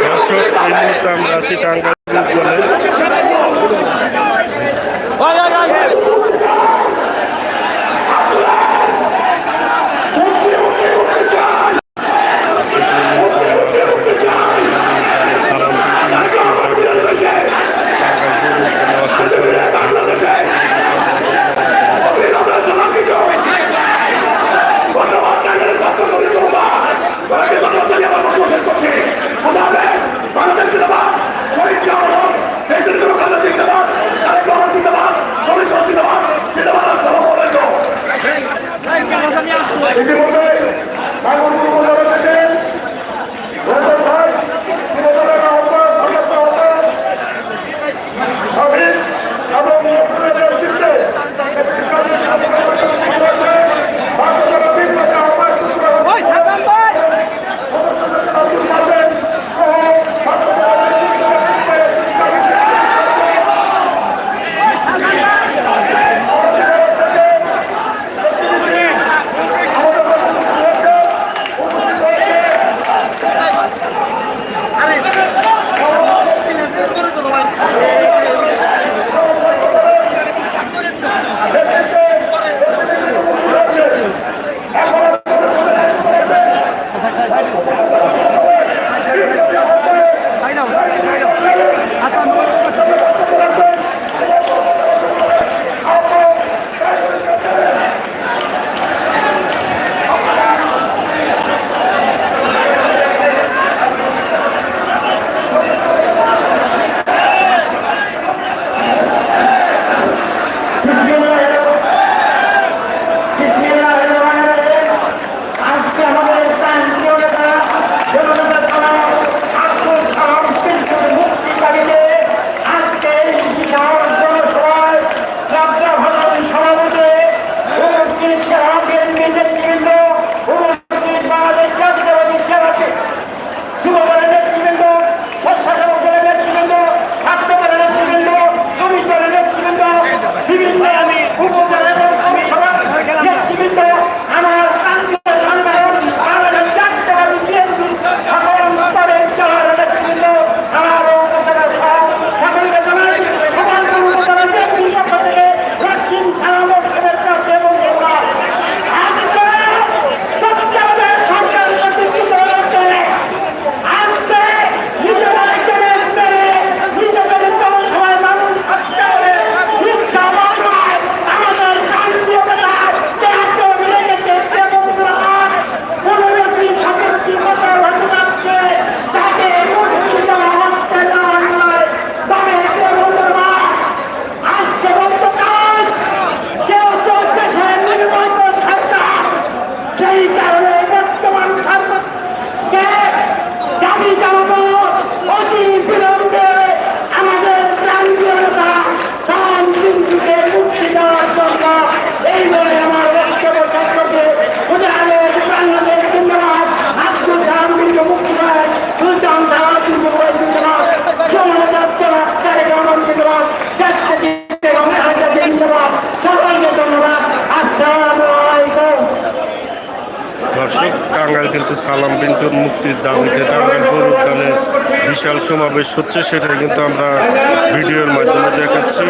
দর্শক এই মুহূর্তে আমরা টাঙ্গাইল জেলায় ইতিমধ্যে ইসলাম পিন্টুর মুক্তির দাবিতে টাঙ্গাইলপুর উদ্যানে বিশাল সমাবেশ হচ্ছে সেটা কিন্তু আমরা ভিডিওর মাধ্যমে দেখাচ্ছি।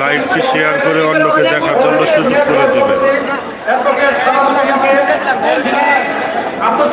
লাইভটি শেয়ার করে অন্যকে দেখার জন্য সুযোগ করে দেবে আপনার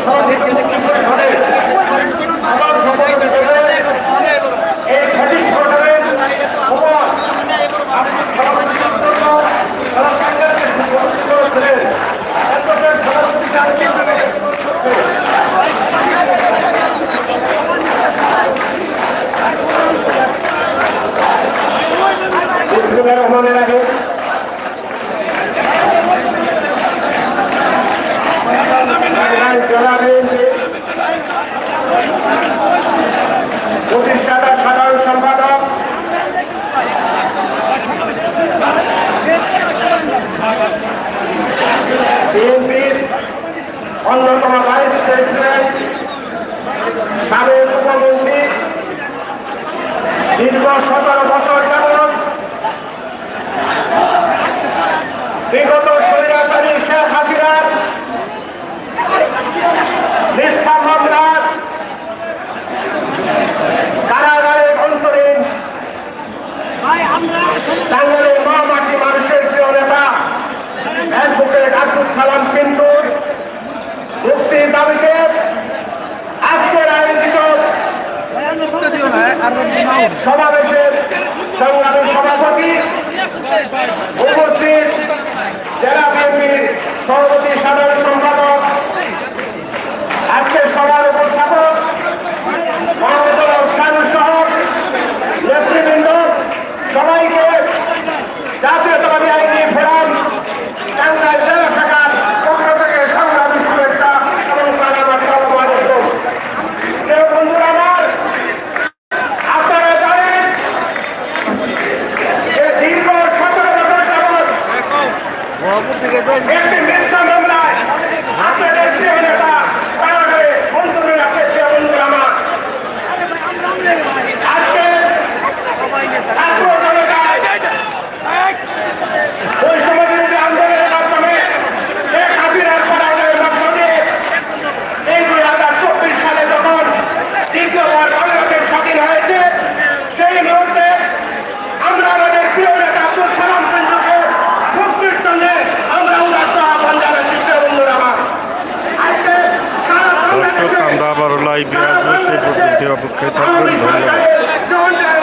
প্রতিষ্ঠাতা সাধারণ সম্পাদক। বিএনপির অন্যতম ভাইস প্রেসিডেন্ট সাবেক উপমন্ত্রী দীর্ঘ সতেরো বছর যাবত বিগত লাইভে আসব সেই পর্যন্ত অপেক্ষায় থাকবেন। ধন্যবাদ।